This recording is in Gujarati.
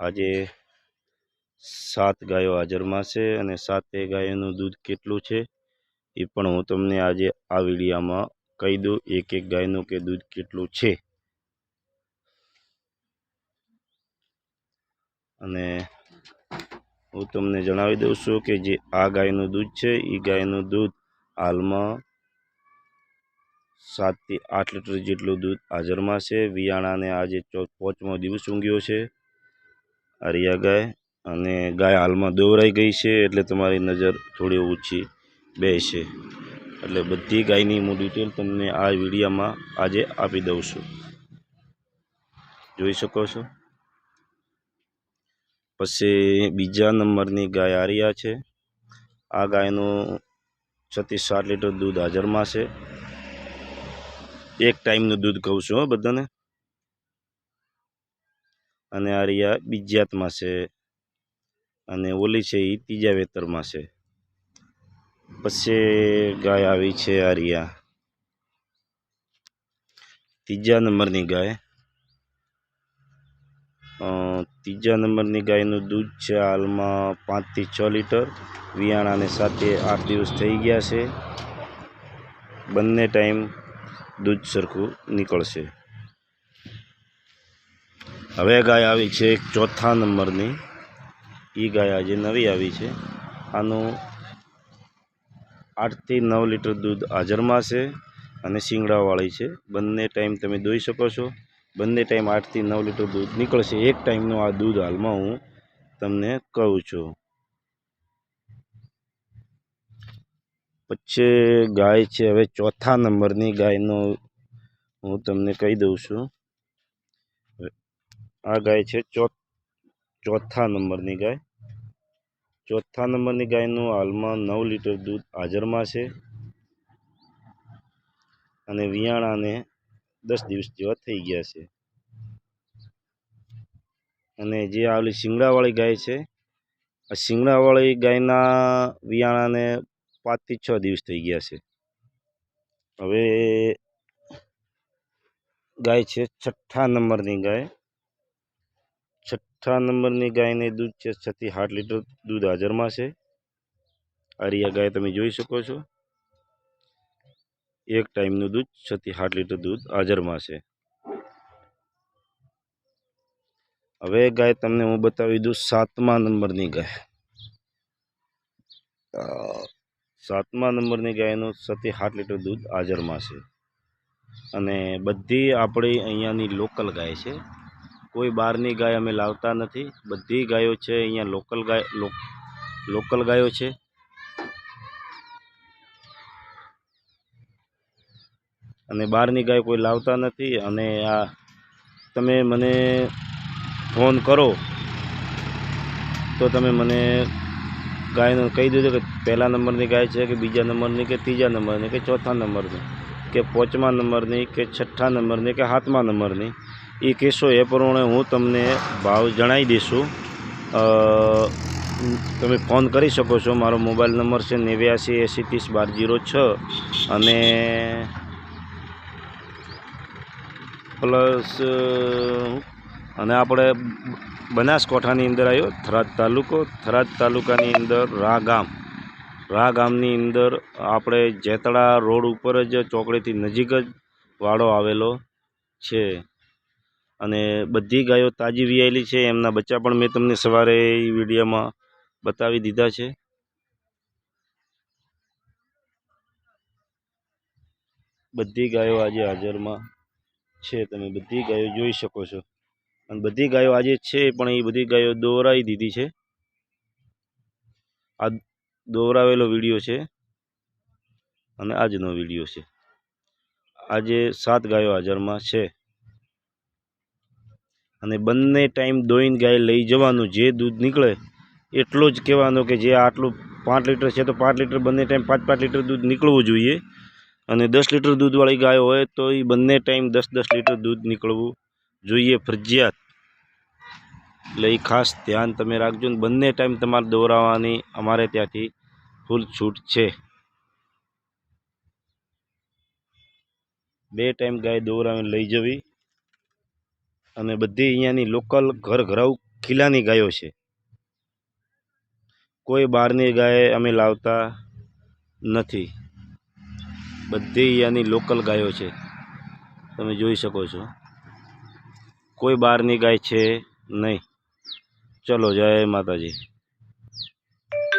આજે સાત ગાયો હાજરમાં છે અને સાતે ગાયોનું દૂધ કેટલું છે એ પણ હું તમને આજે આ વિડીયામાં કહી દઉં. એક એક ગાયનું કે દૂધ કેટલું છે. અને હું તમને જણાવી દઉં છું કે જે આ ગાયનું દૂધ છે, એ ગાયનું દૂધ હાલમાં સાતથી આઠ લીટર જેટલું દૂધ હાજરમાં છે. વિયાણાને આજે ચો પોચમો દિવસ ઊંઘ્યો છે. આર્યા ગાય અને ગાય હાલમાં દોવરાઈ ગઈ છે એટલે તમારી નજર થોડી ઓછી બેસે. એટલે બધી ગાયની હું ડિટેલ તમને આ વિડીયામાં આજે આપી દઉં છું. જોઈ શકો છો? પછી બીજા નંબરની ગાય આરિયા છે. આ ગાયનું છત્રીસ સાત લીટર દૂધ હાજરમાં છે. એક ટાઈમનું દૂધ કહું છું હો બધાને. અને આ રહ્યા બીજાતમાં છે. અને ઓલી છે એ ત્રીજા વેતરમાં છે. પછી ગાય આવી છે આ રહ્યા ત્રીજા નંબરની ગાય. ત્રીજા નંબરની ગાયનું દૂધ છે હાલમાં પાંચથી છ લીટર. વિયાણાને સાથે આઠ દિવસ થઈ ગયા છે. બંને ટાઈમ દૂધ સરખું નીકળશે. હવે ગાય આવી છે એક ચોથા નંબરની. એ ગાય આજે નવી આવી છે. આનું આઠથી નવ લીટર દૂધ હાજરમાં છે અને શિંગડાવાળી છે. બંને ટાઈમ તમે દોઈ શકો છો. બંને ટાઈમ આઠથી નવ લીટર દૂધ નીકળશે. એક ટાઈમનું આ દૂધ હાલમાં હું તમને કહું છું. પછી ગાય છે હવે ચોથા નંબરની ગાયનો હું તમને કહી દઉં છું. આ ગાય છે ચોથા નંબરની ગાય. ચોથા નંબરની ગાયનું હાલમાં નવ લીટર દૂધ હાજરમાં છે અને વિયાણાને દસ દિવસ જેવા થઈ ગયા છે. અને જે આવેલી શિંગડાવાળી ગાય છે, આ શિંગડાવાળી ગાયના વિયાણાને પાંચથી છ દિવસ થઈ ગયા છે. હવે ગાય છે છઠ્ઠા નંબરની ગાય. છઠ્ઠા નંબરની ગાયને દૂધ છે, છથી આઠ લીટર દૂધ હાજરમાં છે. આરિયા ગાય તમે જોઈ શકો છો. એક ટાઈમનું દૂધ, છથી આઠ લીટર દૂધ હાજરમાં છે. હવે ગાય તમને હું બતાવી દઉં સાતમા નંબરની ગાય. સાતમા નંબરની ગાયનું છથી આઠ લીટર દૂધ હાજરમાં છે. અને બધી આપણી અહીંયાની લોકલ ગાય છે. કોઈ બહારની ગાય અમે લાવતા નથી. બધી ગાયો છે, અહીંયા લોકલ ગાય લોકલ ગાયો છે. અને બહારની ગાય કોઈ લાવતા નથી અને આ તમે મને ફોન કરો તો તમે મને ગાયનું કહી દેજો કે પહેલા નંબરની ગાય છે કે બીજા નંબરની કે ત્રીજા નંબરની કે ચોથા નંબરની કે પાંચમા નંબરની કે છઠ્ઠા નંબરની કે સાતમા નંબરની. એ કહેશો એ પ્રમાણે હું તમને ભાવ જણાવી દઈશું. તમે ફોન કરી શકો છો. મારો મોબાઈલ નંબર છે નેવ્યાસી એંસી ત્રીસ બાર જીરો છ અને પ્લસ, અને આપણે બનાસકાંઠાની અંદર આવ્યો, થરાદ તાલુકો. થરાદ તાલુકાની અંદર રા ગામ રા ગામની અંદર આપણે જેતળા રોડ ઉપર જ ચોકડીથી નજીક જ વાડો આવેલો છે. અને બધી ગાયો તાજી વિયાયેલી છે. એમના બચ્ચા પણ મેં તમને સવારે વિડીયોમાં બતાવી દીધા છે. બધી ગાયો આજે હાજરમાં છે. તમે બધી ગાયો જોઈ શકો છો. અને બધી ગાયો આજે છે, પણ એ બધી ગાયો દોરાઈ દીધી છે. આ દોરાવેલો વીડિયો છે અને આજનો વીડિયો છે. આજે સાત ગાયો હાજરમાં છે. અને બંને ટાઈમ દોઈને ગાય લઈ જવાનું, જે દૂધ નીકળે, એટલું જ કહેવાનું કે જે આટલું પાંચ લીટર છે તો પાંચ લીટર બંને ટાઈમ પાંચ પાંચ લીટર દૂધ નીકળવું જોઈએ. અને દસ લીટર દૂધવાળી ગાય હોય તો એ બંને ટાઈમ દસ દસ લીટર દૂધ નીકળવું જોઈએ ફરજિયાત. એટલે ખાસ ધ્યાન તમે રાખજો ને બંને ટાઈમ તમારે દોરાવવાની અમારે ત્યાંથી ફૂલ છૂટ છે. બે ટાઈમ ગાય દોરાવીને લઈ જવી. અને બધી અહીંયાની લોકલ ઘર ઘરાઉ ખીલાની ગાયો છે. કોઈ બહારની ગાય અમે લાવતા નથી. બધી અહીંયાની લોકલ ગાયો છે. તમે જોઈ શકો છો. કોઈ બહારની ગાય છે નહીં. ચલો જય માતાજી.